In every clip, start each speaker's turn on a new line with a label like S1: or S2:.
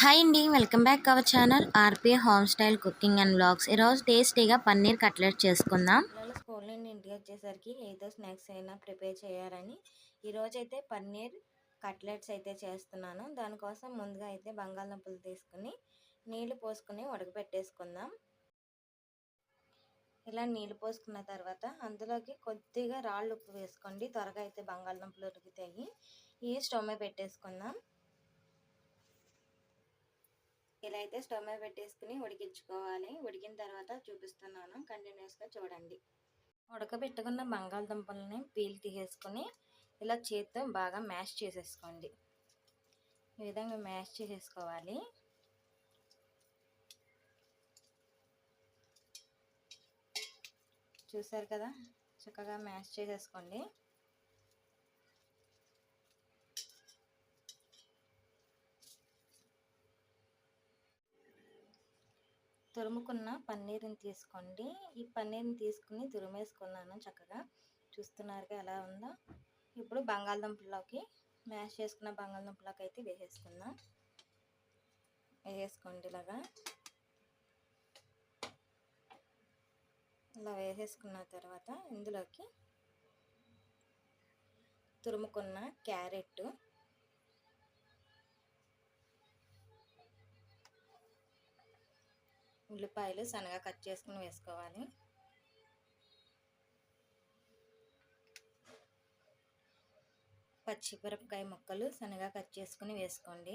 S1: Hi అండి welcome back our channel RP home style cooking and blogs ఈరోజు టేస్టీగా paneer cutlet చేసుకుందాం. స్కూల్ నుండి ఇంటికి వచ్చేసరికి ఏదో స్నాక్స్ అయినా ప్రిపేర్ చేయాలని ఈరోజు అయితే పన్నీర్ కట్లెట్స్ అయితే చేస్తున్నాను. దానికోసం ముందుగా అయితే బంగాళదుంపలు తీసుకుని నీళ్ళు పోసుకుని ఉడకబెట్టేసుకుందాం ఇలా నీళ్ళు పోసుకున్న తర్వాత అందులోకి కొద్దిగా రాళ్ళు ఉప్పు వేసుకోండి. త్వరగా అయితే బంగాళదుంపలు ఉడుకుతాయి. ఈ స్టవ్ మీద పెట్టేసుకుందాం. ఇలా అయితే స్టవ్ మీద పెట్టేసుకుని ఉడికించుకోవాలి. ఉడికిన తర్వాత చూపిస్తున్నాను. కంటిన్యూస్గా చూడండి. ఉడకబెట్టుకున్న బంగాళదుంపలని పీల్ తీసేసుకుని ఇలా చేత్తో బాగా మ్యాష్ చేసేసుకోండి. ఈ విధంగా మ్యాష్ చేసేసుకోవాలి. చూసారు కదా? చక్కగా మ్యాష్ చేసేసుకోండి. తురుముకున్న పన్నీర్ని తీసుకోండి. ఈ పన్నీర్ని తీసుకుని తురిమేసుకున్నాను చక్కగా. చూస్తున్నారుగా ఎలా ఉందో. ఇప్పుడు బంగాళదుంపలోకి మ్యాష్ చేసుకున్న బంగాళదుంపలోకి అయితే వేసేసుకుందాం వేసేసుకోండి ఇలాగా. ఇలా వేసేసుకున్న తర్వాత ఇందులోకి తురుముకున్న క్యారెట్ ఉల్లిపాయలు సన్నగా కట్ చేసుకుని వేసుకోవాలి. పచ్చిమిరపకాయ ముక్కలు సన్నగా కట్ చేసుకుని వేసుకోండి.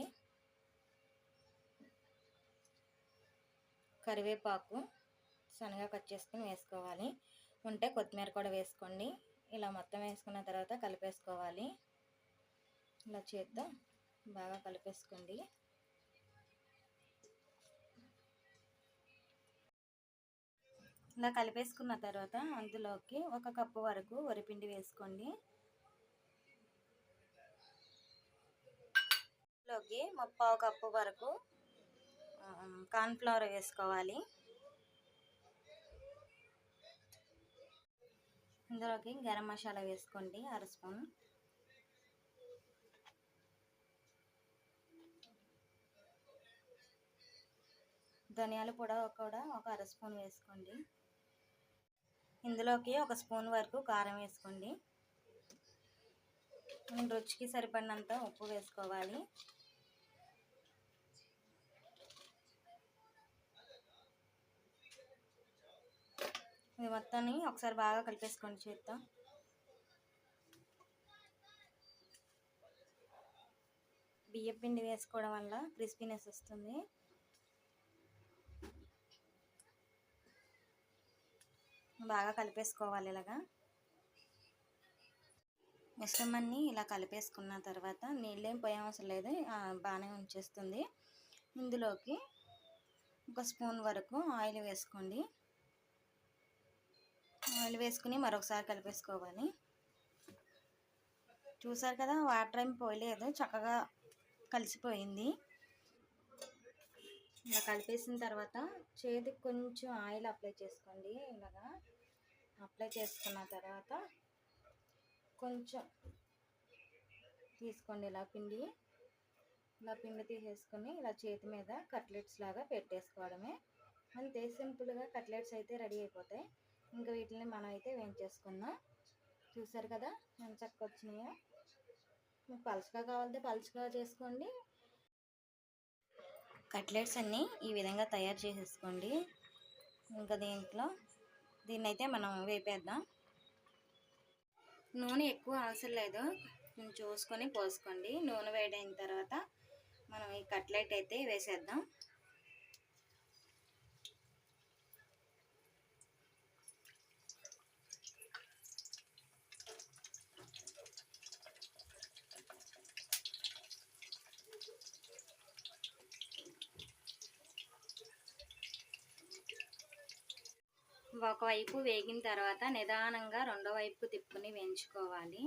S1: కరివేపాకు సన్నగా కట్ చేసుకుని వేసుకోవాలి. ఉంటే కొత్తిమీర కూడా వేసుకోండి. ఇలా మొత్తం వేసుకున్న తర్వాత కలిపేసుకోవాలి. ఇలా చేద్దాం. బాగా కలిపేసుకోండి. ఇలా కలిపేసుకున్న తర్వాత అందులోకి ఒక కప్పు వరకు వరిపిండి వేసుకోండి. లోకి ముప్పావు కప్పు వరకు కార్న్ఫ్లవర్ వేసుకోవాలి. ఇందులోకి గరం మసాలా వేసుకోండి అర స్పూన్. ధనియాల పొడి కూడా ఒక అర స్పూన్ వేసుకోండి. ఇందులోకి ఒక స్పూన్ వరకు కారం వేసుకోండి. రుచికి సరిపడినంత ఉప్పు వేసుకోవాలి. ఇది మొత్తాన్ని ఒకసారి బాగా కలిపేసుకోండి చేత్తో. బియ్యం పిండి వేసుకోవడం వల్ల క్రిస్పీనెస్ వస్తుంది. బాగా కలిపేసుకోవాలి ఇలాగా. మిశ్రమాన్ని ఇలా కలిపేసుకున్న తర్వాత నీళ్ళేం పోయే అవసరం లేదు. బాగానే ఉంచేస్తుంది. ఇందులోకి ఒక స్పూన్ వరకు ఆయిల్ వేసుకోండి. ఆయిల్ వేసుకుని మరొకసారి కలిపేసుకోవాలి. చూసారు కదా వాటర్ ఏం పోయలేదు చక్కగా కలిసిపోయింది. ఇలా కలిపేసిన తర్వాత చేతికి కొంచెం ఆయిల్ అప్లై చేసుకోండి ఇలాగా. అప్లై చేసుకున్న తర్వాత కొంచెం తీసుకోండి ఇలా పిండి. ఇలా పిండి తీసేసుకొని ఇలా చేతి మీద కట్లెట్స్ లాగా పెట్టేసుకోవడమే. అంతే సింపుల్గా కట్లెట్స్ అయితే రెడీ అయిపోతాయి. ఇంకా వీటిని మనం అయితే వేయించేసుకుందాం. చూసారు కదా ఎంత చక్కగా వచ్చినాయో. మీకు పలుచగా కావాలంటే పలుచగా చేసుకోండి. కట్లెట్స్ అన్నీ ఈ విధంగా తయారు చేసేసుకోండి. ఇంకా దీంట్లో దీన్ని అయితే మనం వేపేద్దాం. నూనె ఎక్కువ అవసరం లేదు. చూసుకొని పోసుకోండి. నూనె వేడైన తర్వాత మనం ఈ కట్లెట్ అయితే వేసేద్దాం. ఒకవైపు వేగిన తర్వాత నిదానంగా రెండో వైపు తిప్పుని వేయించుకోవాలి.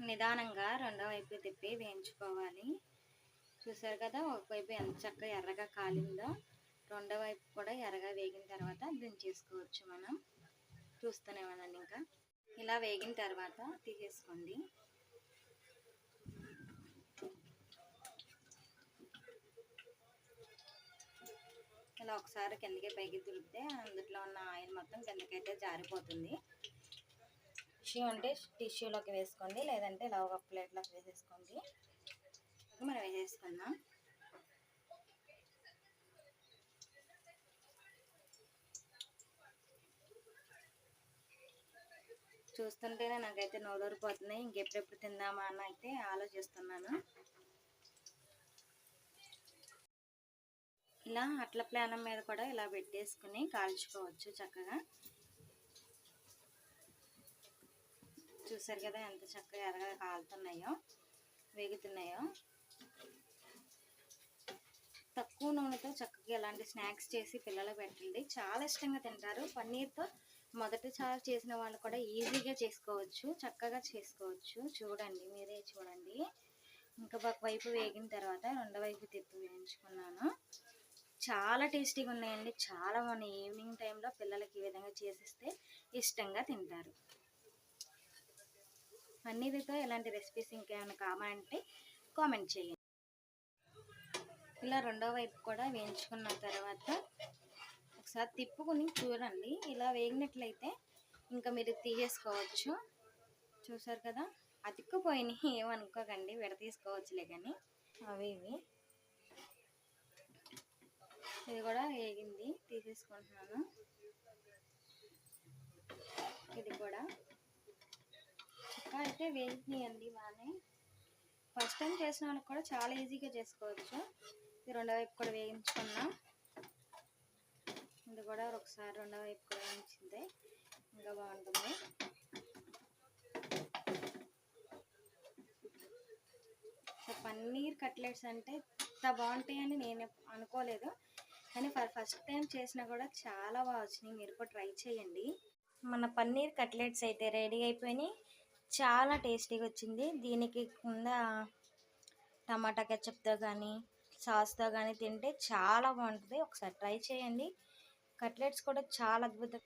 S1: నిదానంగా రెండో వైపు తిప్పి వేయించుకోవాలి. చూసారు కదా ఒకవైపు ఎంత చక్కగా ఎర్రగా కాలిందో రెండో వైపు కూడా ఎర్రగా వేగిన తర్వాత దించేసుకోవచ్చు మనం. చూస్తూనే ఉండండి ఇంకా. ఇలా వేగిన తర్వాత తీసేసుకోండి. ఇలా ఒకసారి కిందకి పైకి తులిపితే అందులో ఉన్న ఆయిల్ మొత్తం కిందకైతే జారిపోతుంది. టిష్యూ అంటే టిష్యూలోకి వేసుకోండి లేదంటే ఇలా ఒక ప్లేట్లోకి వేసేసుకోండి. మనం వేసేసుకుందాం. చూస్తుంటేనే నాకైతే నోరూరిపోతుంది ఇంకెప్పుడెప్పుడు తిందామా అని అయితే ఆలోచిస్తున్నాను. ఇలా అట్ల ప్లానం మీద కూడా ఇలా పెట్టేసుకుని కాల్చుకోవచ్చు చక్కగా. చూసారు కదా ఎంత చక్కగా ఎర్రగా కాలుతున్నాయో వేగుతున్నాయో. తక్కువ నూనెతో చక్కగా ఇలాంటి స్నాక్స్ చేసి పిల్లలు పెట్టండి. చాలా ఇష్టంగా తింటారు. పన్నీర్తో మొదటిసారి చేసిన వాళ్ళు కూడా ఈజీగా చేసుకోవచ్చు చక్కగా చేసుకోవచ్చు. చూడండి మీరే చూడండి. ఇంకా ఒక వైపు వేగిన తర్వాత రెండో వైపు తిప్పి వేయించుకున్నాను. చాలా టేస్టీగా ఉన్నాయండి. చాలా మన ఈవినింగ్ టైంలో పిల్లలకి ఈ విధంగా చేసిస్తే ఇష్టంగా తింటారు. పన్నీర్తో ఇలాంటి రెసిపీస్ ఇంకేమైనా కావాలంటే కామెంట్ చేయండి. ఇలా రెండో వైపు కూడా వేయించుకున్న తర్వాత ఒకసారి తిప్పుకొని చూడండి. ఇలా వేగినట్లయితే ఇంకా మీరు తీసేసుకోవచ్చు. చూసారు కదా? అతిక్కుపోయినాయి. ఏమనుకోకండి విడ తీసుకోవచ్చులే కానీ అవి ఇవి. ఇది కూడా వేగింది. తీసేసుకుంటున్నాను. ఇది కూడా. చుక్క అయితే వేగినాయండి బాగానే ఫస్ట్ టైం చేసిన వాళ్ళకి కూడా చాలా ఈజీగా చేసుకోవచ్చు. ఇది రెండో వైపు కూడా వేయించుకున్నాం. ఒకసారి రెండో వైపు కూడా ఉంచింది. ఇంకా బాగుంటుంది. పన్నీర్ కట్లెట్స్ అంటే ఇంత బాగుంటాయని నేను అనుకోలేదు. కానీ ఫర్ ఫస్ట్ టైం చేసినా కూడా చాలా బాగా వచ్చినాయి. మీరు కూడా ట్రై చేయండి. మన పన్నీర్ కట్లెట్స్ అయితే రెడీ అయిపోయినాయి. చాలా టేస్టీగా వచ్చింది. దీనికి కింద టమాటా కెచప్తో కానీ సాస్తో కానీ తింటే చాలా బాగుంటుంది. ఒకసారి ట్రై చేయండి. కట్లెట్స్ కూడా చాలా అద్భుతం.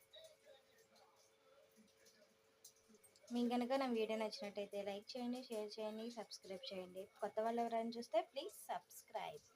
S1: మీకు కనుక నా వీడియో నచ్చినట్టయితే లైక్ చేయండి షేర్ చేయండి సబ్స్క్రైబ్ చేయండి. కొత్త వాళ్ళు ఎవరైనా చూస్తే ప్లీజ్ సబ్స్క్రైబ్.